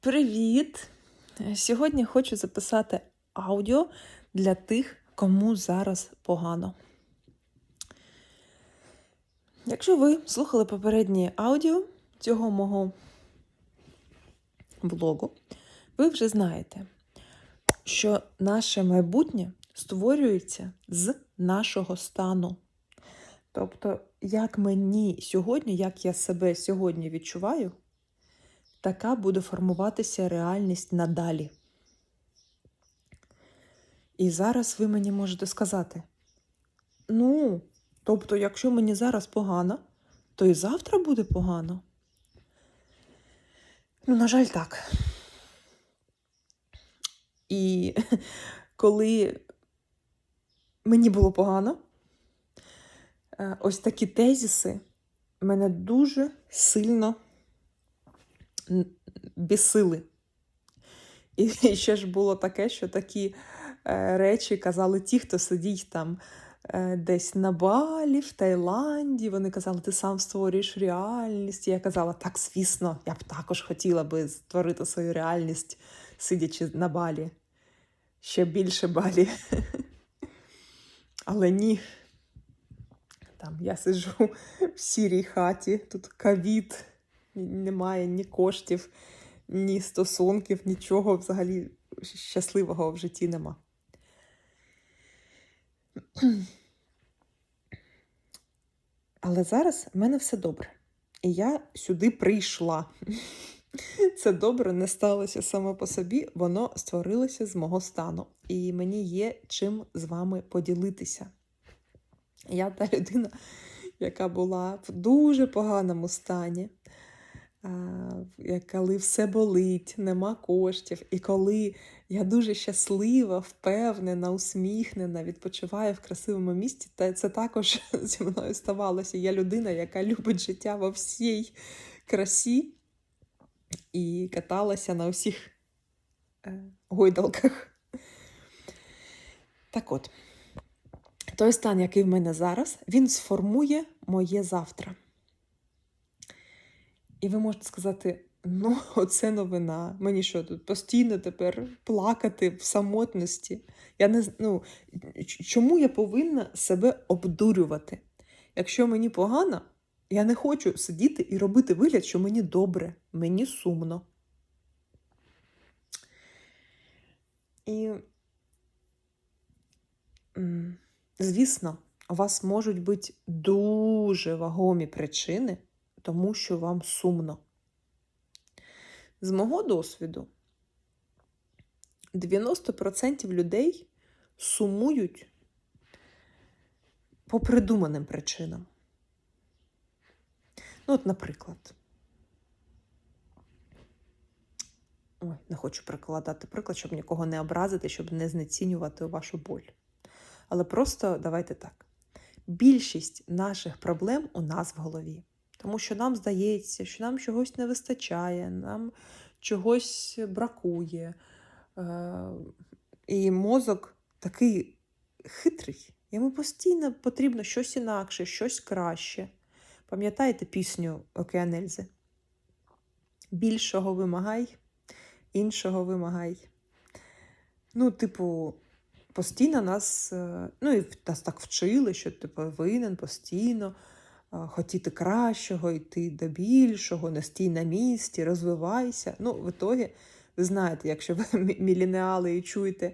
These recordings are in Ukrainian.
Привіт! Сьогодні хочу записати аудіо для тих, кому зараз погано. Якщо ви слухали попереднє аудіо цього мого блогу, ви вже знаєте, що наше майбутнє створюється з нашого стану. Тобто, як мені сьогодні, як я себе сьогодні відчуваю, така буде формуватися реальність надалі. І зараз ви мені можете сказати: ну, тобто, якщо мені зараз погано, то і завтра буде погано. Ну, на жаль, так. І коли мені було погано, е, ось такі тезіси мене дуже сильно бісили. І ще ж було таке, що такі е, речі казали ті, хто сидить там е, десь на Балі, в Таїланді. Вони казали, ти сам створюєш реальність. І я казала, так, звісно, я б також хотіла би створити свою реальність, сидячи на Балі. Ще більше Балі. Але ні. Там я сиджу в сірій хаті, тут ковід, немає ні коштів, ні стосунків, нічого взагалі щасливого в житті нема. Але зараз в мене все добре. І я сюди прийшла. Це добре не сталося само по собі, воно створилося з мого стану. І мені є чим з вами поділитися. Я та людина, яка була в дуже поганому стані, коли все болить, нема коштів. І коли я дуже щаслива, впевнена, усміхнена, відпочиваю в красивому місті, та це також зі мною ставалося. Я людина, яка любить життя во всій красі і каталася на усіх е, гойдалках. Так от, той стан, який в мене зараз, він сформує моє завтра. І ви можете сказати: ну, оце новина. Мені що тут постійно тепер плакати в самотності. Я не ну, чому я повинна себе обдурювати? Якщо мені погано, я не хочу сидіти і робити вигляд, що мені добре, мені сумно. І, звісно, у вас можуть бути дуже вагомі причини, тому що вам сумно. З мого досвіду, 90% людей сумують по придуманим причинам. Ну, от, наприклад, ой, не хочу прикладати приклад, щоб нікого не образити, щоб не знецінювати вашу боль. Але просто давайте так. Більшість наших проблем у нас в голові. Тому що нам здається, що нам чогось не вистачає, нам чогось бракує. Е, І мозок такий хитрий. Йому постійно потрібно щось інакше, щось краще. Пам'ятаєте пісню Океан Ельзи? Більшого вимагай, іншого вимагай. Ну, типу, постійно нас, е, ну і нас так вчили, що ти повинен постійно хотіти кращого, йти до більшого, не стій на місці, розвивайся. Ну, в ітогі, ви знаєте, якщо ви мі- міленіали і чуєте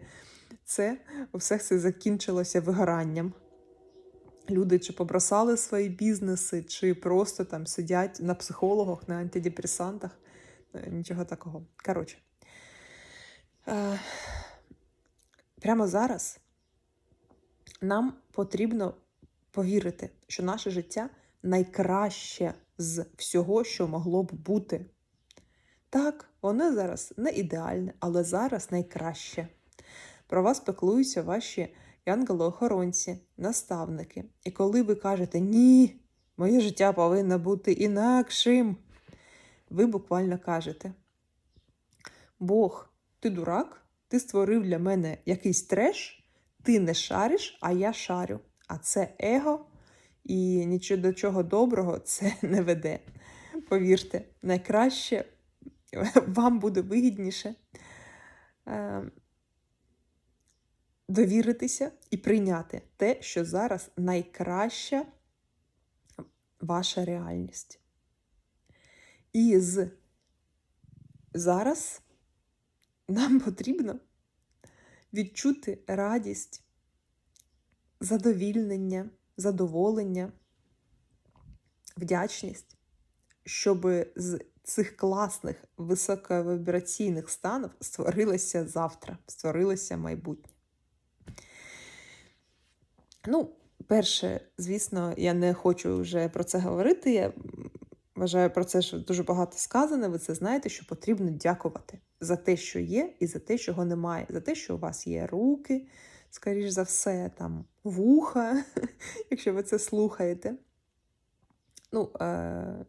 це, все це закінчилося вигоранням. Люди чи побросали свої бізнеси, чи просто там сидять на психологах, на антидепресантах. Е, Нічого такого. Коротше. Е, прямо зараз нам потрібно повірити, що наше життя найкраще з всього, що могло б бути. Так, воно зараз не ідеальне, але зараз найкраще. Про вас пеклуються ваші янголи-охоронці, наставники. І коли ви кажете ні, моє життя повинно бути інакшим, ви буквально кажете: Бог, ти дурак, ти створив для мене якийсь треш, ти не шариш, а я шарю. А це его, і нічого до чого доброго це не веде. Повірте, найкраще вам буде вигідніше е, довіритися і прийняти те, що зараз найкраща ваша реальність. І з зараз нам потрібно відчути радість, задовільнення, задоволення, вдячність, щоб з цих класних високовібраційних станів створилося завтра, створилося майбутнє. Ну, перше, звісно, я не хочу вже про це говорити. Я вважаю про це, що дуже багато сказано. Ви це знаєте, що потрібно дякувати за те, що є, і за те, чого немає, за те, що у вас є руки, скоріш за все, там вуха, якщо ви це слухаєте. Ну, е-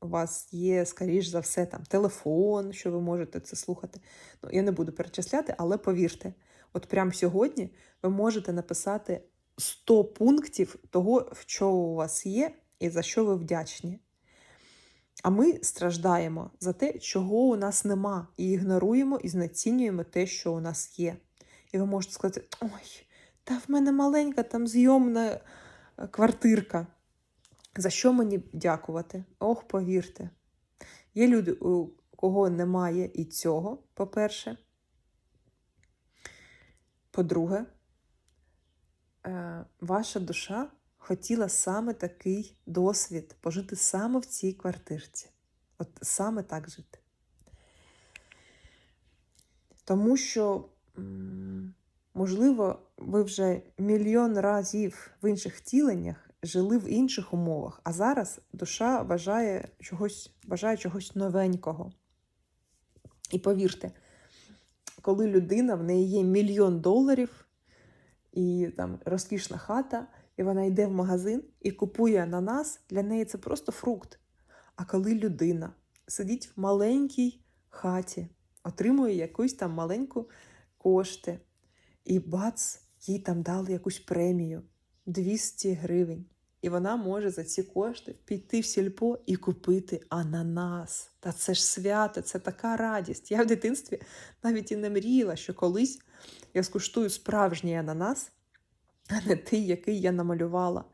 у вас є, скоріш за все, там телефон, що ви можете це слухати. Ну, я не буду перечисляти, але повірте, от прямо сьогодні ви можете написати 100 пунктів того, що у вас є, і за що ви вдячні. А ми страждаємо за те, чого у нас нема, і ігноруємо і знецінюємо те, що у нас є. І ви можете сказати: ой, та в мене маленька там зйомна е, квартирка. За що мені дякувати? Ох, повірте. Є люди, у кого немає і цього, по-перше. По-друге, е, ваша душа хотіла саме такий досвід пожити саме в цій квартирці. От саме так жити. Тому що, можливо, ви вже мільйон разів в інших втіленнях жили в інших умовах, а зараз душа бажає чогось, бажає чогось новенького. І повірте, коли людина в неї є мільйон доларів і там розкішна хата, і вона йде в магазин і купує ананас, для неї це просто фрукт. А коли людина сидить в маленькій хаті, отримує якусь там маленьку кошти, і бац, їй там дали якусь премію 200 гривень. І вона може за ці кошти піти в сільпо і купити ананас. Та це ж свято, це така радість. Я в дитинстві навіть і не мріяла, що колись я скуштую справжній ананас, а не той, який я намалювала.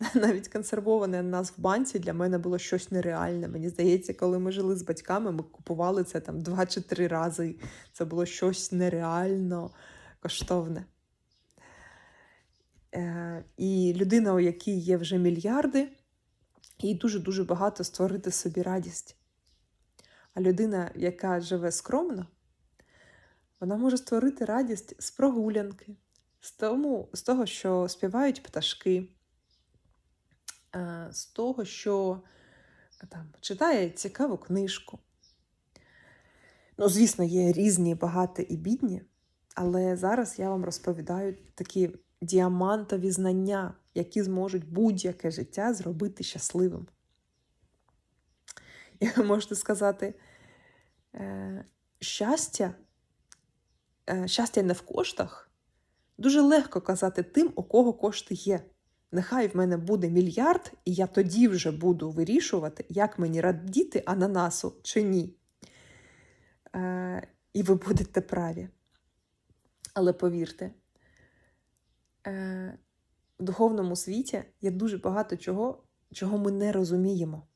Навіть консервований ананас в банці для мене було щось нереальне. Мені здається, коли ми жили з батьками, ми купували це там два чи три рази. Це було щось нереально коштовне. Е, І людина, у якій є вже мільярди, їй дуже-дуже багато створити собі радість. А людина, яка живе скромно, вона може створити радість з прогулянки, з, тому, з того, що співають пташки, з того, що там, читає цікаву книжку. Ну, звісно, є різні, багаті і бідні, але зараз я вам розповідаю такі діамантові знання, які зможуть будь-яке життя зробити щасливим. І ви можете сказати, е, щастя, е, щастя не в коштах. Дуже легко казати тим, у кого кошти є. Нехай в мене буде мільярд, і я тоді вже буду вирішувати, як мені радіти ананасу чи ні. Е, І ви будете праві. Але повірте, е, в духовному світі є дуже багато чого, чого ми не розуміємо.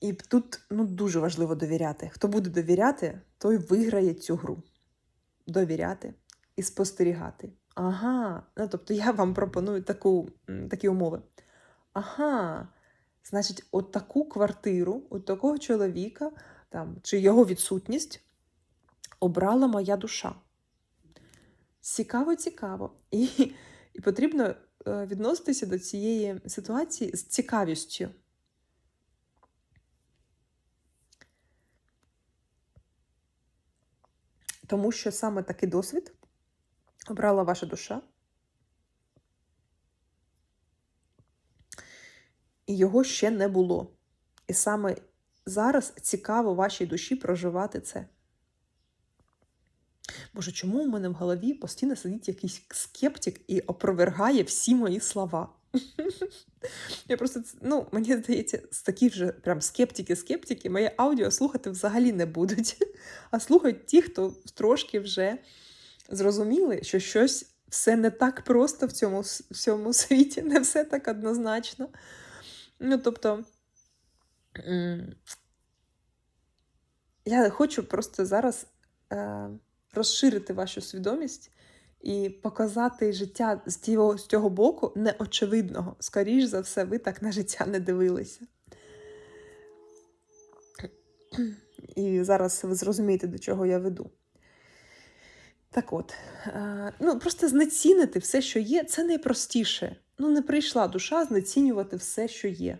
І тут ну, дуже важливо довіряти. Хто буде довіряти, той виграє цю гру. Довіряти і спостерігати. Ага, ну тобто я вам пропоную таку, такі умови. Ага, значить, от таку квартиру, от такого чоловіка там, чи його відсутність обрала моя душа. Цікаво, цікаво. І, і потрібно е, відноситися до цієї ситуації з цікавістю. Тому що саме такий досвід обрала ваша душа, і його ще не було. І саме зараз цікаво вашій душі проживати це. Боже, чому у мене в голові постійно сидить якийсь скептик і опровергає всі мої слова? Я просто, ну, мені здається, з такі вже прям скептики-скептики моє аудіо слухати взагалі не будуть. А слухають ті, хто трошки вже зрозуміли, що щось все не так просто в цьому, с- в цьому світі, не все так однозначно. Ну, тобто, я хочу просто зараз е, розширити вашу свідомість і показати життя з цього, з цього боку неочевидного. Скоріш за все, ви так на життя не дивилися. І зараз ви зрозумієте, до чого я веду. Так от, е, ну просто знецінити все, що є, це найпростіше. Ну, не прийшла душа знецінювати все, що є.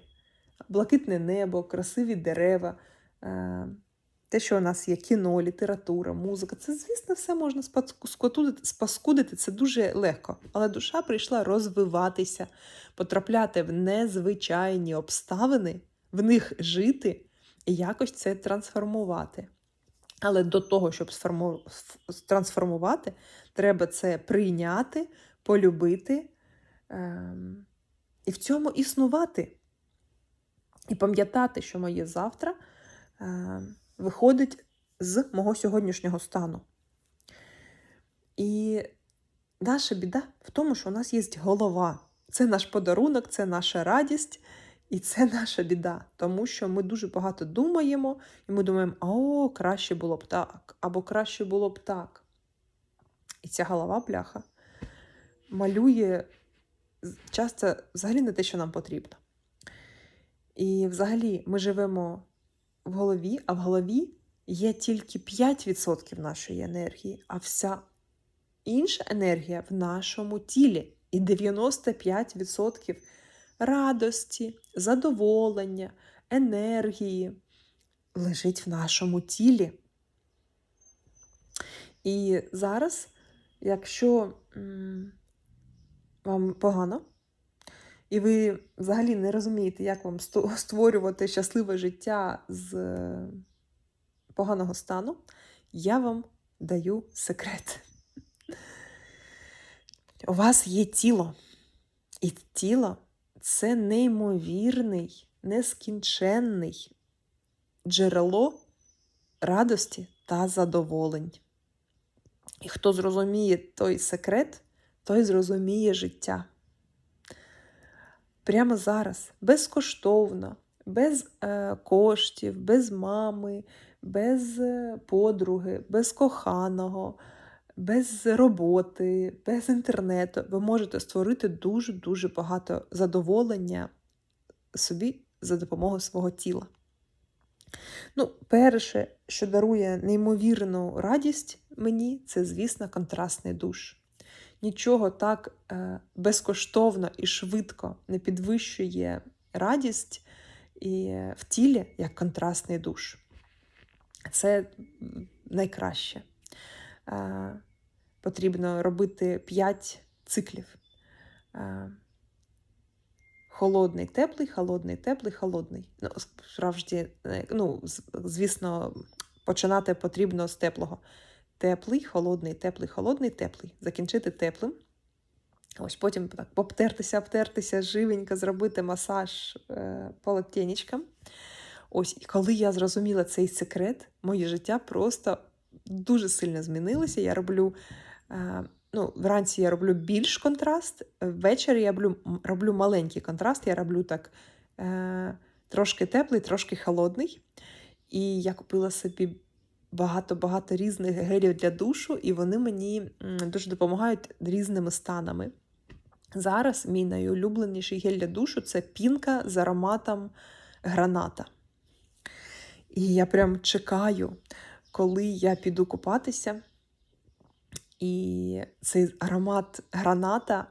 Блакитне небо, красиві дерева, е, те, що у нас є кіно, література, музика. Це, звісно, все можна спаскудити, це дуже легко. Але душа прийшла розвиватися, потрапляти в незвичайні обставини, в них жити і якось це трансформувати. Але до того, щоб сформу- трансформувати, треба це прийняти, полюбити ем, і в цьому існувати. І пам'ятати, що моє завтра ем, виходить з мого сьогоднішнього стану. І наша біда в тому, що у нас є голова. Це наш подарунок, це наша радість. І це наша біда, тому що ми дуже багато думаємо, і ми думаємо, о, краще було б так, або краще було б так. І ця голова бляха малює часто взагалі не те, що нам потрібно. І взагалі ми живемо в голові, а в голові є тільки 5% нашої енергії, а вся інша енергія в нашому тілі. І 95% радості, задоволення, енергії лежить в нашому тілі. І зараз, якщо вам погано, і ви взагалі не розумієте, як вам створювати щасливе життя з поганого стану, я вам даю секрет. У вас є тіло, і тіло це неймовірний, нескінченний джерело радості та задоволень. І хто зрозуміє той секрет, той зрозуміє життя. Прямо зараз, безкоштовно, без е, коштів, без мами, без е, подруги, без коханого, без роботи, без інтернету, ви можете створити дуже-дуже багато задоволення собі за допомогою свого тіла. Ну, перше, що дарує неймовірну радість мені, це, звісно, контрастний душ. Нічого так е, безкоштовно і швидко не підвищує радість і в тілі, як контрастний душ. Це найкраще. Потрібно робити 5 циклів. Е, Холодний, теплий, холодний, теплий, холодний. Ну, справді, е, ну, звісно, починати потрібно з теплого. Теплий, холодний, теплий, холодний, теплий. Закінчити теплим. Ось потім так обтертися, обтертися, живенько зробити масаж е, полотенечком. Ось, і коли я зрозуміла цей секрет, моє життя просто дуже сильно змінилося. Я роблю, ну, вранці я роблю більш контраст, ввечері я роблю, роблю маленький контраст, я роблю так е, трошки теплий, трошки холодний. І я купила собі багато-багато різних гелів для душу, і вони мені дуже допомагають різними станами. Зараз мій найулюбленіший гель для душу це пінка з ароматом граната. І я прям чекаю, коли я піду купатися, і цей аромат граната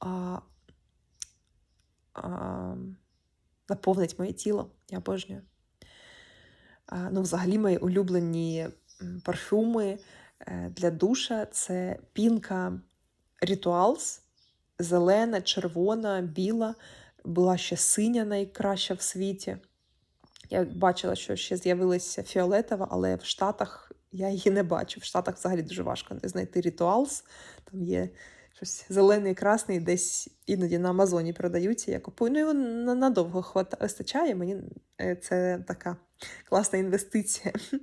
а, а, наповнить моє тіло. Я обожнюю. А, ну, взагалі, мої улюблені парфюми е, для душа це пінка Rituals, зелена, червона, біла. Була ще синя найкраща в світі. Я бачила, що ще з'явилася фіолетова, але в Штатах я її не бачу. В Штатах взагалі дуже важко знайти Rituals. Там є щось зелений, красний, десь іноді на Амазоні продаються. Я купую. Ну, його надовго вистачає. Мені е, це така класна інвестиція.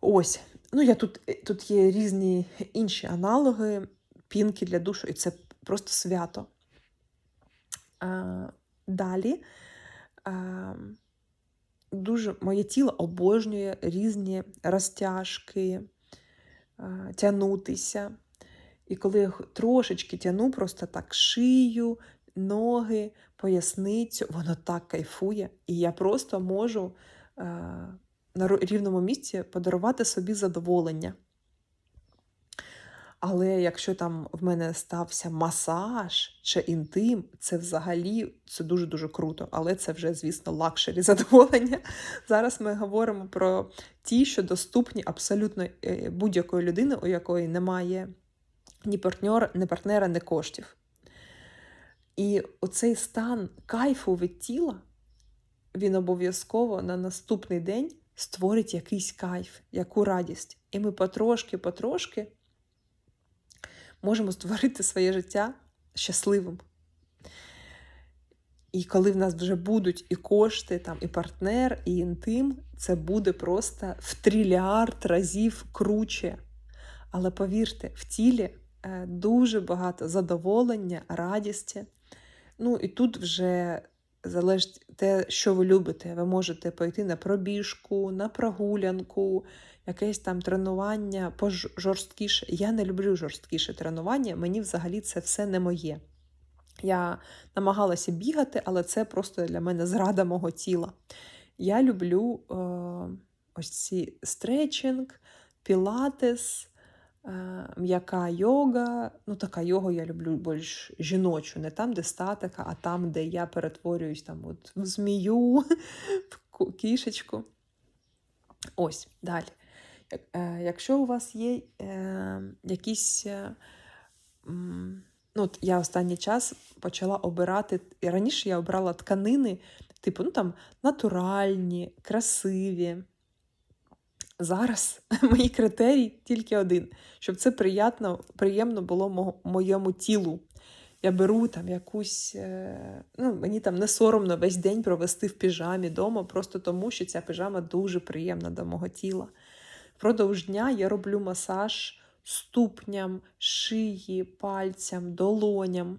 Ось. Ну, я тут, тут є різні інші аналоги, пінки для душу, і це просто свято. А, далі. А, дуже моє тіло обожнює різні розтяжки, тянутися. тягнутися. І коли я трошечки тяну, просто так шию, ноги, поясницю, воно так кайфує. І я просто можу на рівному місці подарувати собі задоволення. Але якщо там в мене стався масаж чи інтим, це взагалі це дуже-дуже круто. Але це вже, звісно, лакшері задоволення. Зараз ми говоримо про ті, що доступні абсолютно е, будь-якої людини, у якої немає ні партнера, ні партнера, ні коштів. І оцей стан кайфу від тіла, він обов'язково на наступний день створить якийсь кайф, яку радість. І ми потрошки-потрошки можемо створити своє життя щасливим. І коли в нас вже будуть і кошти, там, і партнер, і інтим, це буде просто в трильярд разів круче. Але повірте, в тілі е, дуже багато задоволення, радісті. Ну і тут вже залежить те, що ви любите. Ви можете пойти на пробіжку, на прогулянку, якесь там тренування пожорсткіше. Я не люблю жорсткіше тренування, мені взагалі це все не моє. Я намагалася бігати, але це просто для мене зрада мого тіла. Я люблю е, ось ці стретчинг, пілатес, е, м'яка йога. Ну, така йога я люблю більш жіночу, не там, де статика, а там, де я перетворююсь там, от, в змію, в кішечку. Ось далі. Е, Якщо у вас є е, якісь. Е, ну, от я останній час почала обирати. І раніше я обрала тканини, типу, ну там натуральні, красиві. Зараз мій критерій тільки один, щоб це приємно, приємно було моєму тілу. Я беру там якусь, ну, мені там не соромно весь день провести в піжамі вдома, просто тому що ця піжама дуже приємна до мого тіла. Впродовж дня я роблю масаж ступням, шиї, пальцям, долоням.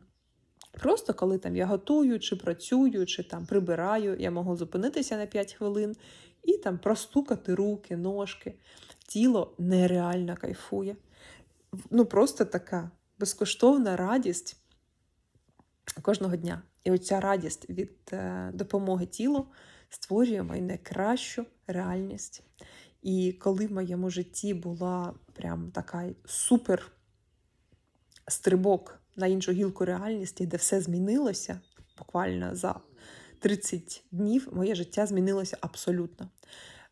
Просто коли там я готую, чи працюю, чи там прибираю, я можу зупинитися на 5 хвилин і там простукати руки, ножки. Тіло нереально кайфує. Ну, просто така безкоштовна радість кожного дня. І оця радість від е, допомоги тілу створює мою найкращу реальність. І коли в моєму житті була прям така супер стрибок на іншу гілку реальності, де все змінилося буквально за 30 днів, моє життя змінилося абсолютно.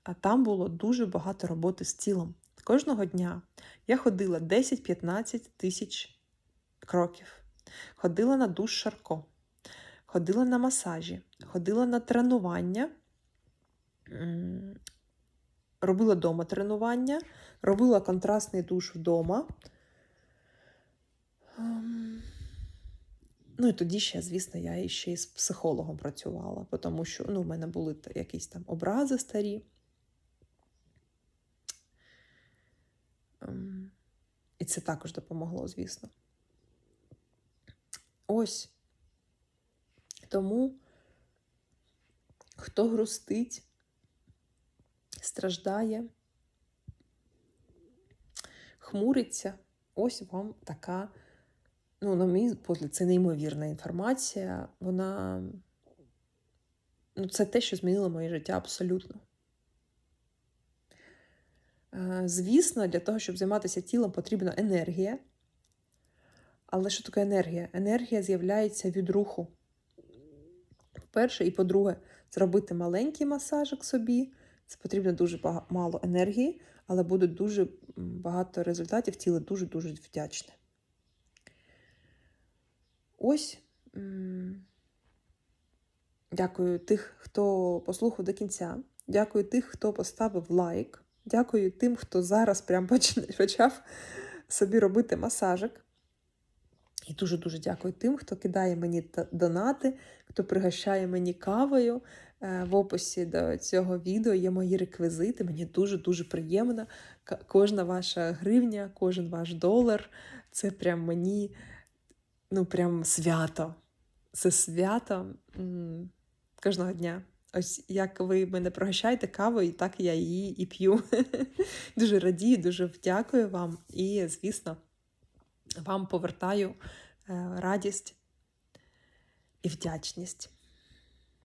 А там було дуже багато роботи з тілом. Кожного дня я ходила 10-15 тисяч кроків, ходила на душ Шарко, ходила на масажі, ходила на тренування, робила вдома тренування, робила контрастний душ вдома. Ем, Ну і тоді ще, звісно, я ще й з психологом працювала, тому що ну, в мене були якісь там образи старі. Ем, І це також допомогло, звісно. Ось. Тому, хто грустить, страждає, хмуриться, ось вам така, ну, на мій погляд, це неймовірна інформація. Вона, ну, це те, що змінило моє життя абсолютно. Е, Звісно, для того, щоб займатися тілом, потрібна енергія. Але що таке енергія? Енергія з'являється від руху. По-перше, і по-друге, зробити маленький масажик собі. Це потрібно дуже мало енергії, але буде дуже багато результатів, тіло дуже-дуже вдячне. Ось. Дякую тих, хто послухав до кінця. Дякую тих, хто поставив лайк. Дякую тим, хто зараз прям почав собі робити масажик. І дуже-дуже дякую тим, хто кидає мені донати, хто пригощає мені кавою. Е, В описі до цього відео є мої реквізити. Мені дуже-дуже приємно. Кожна ваша гривня, кожен ваш долар це прям мені ну, прям свято. Це свято кожного дня. Ось як ви мене пригощаєте кавою, так я її і п'ю. дуже радію, дуже вдякую вам. І, звісно, вам повертаю е, радість і вдячність.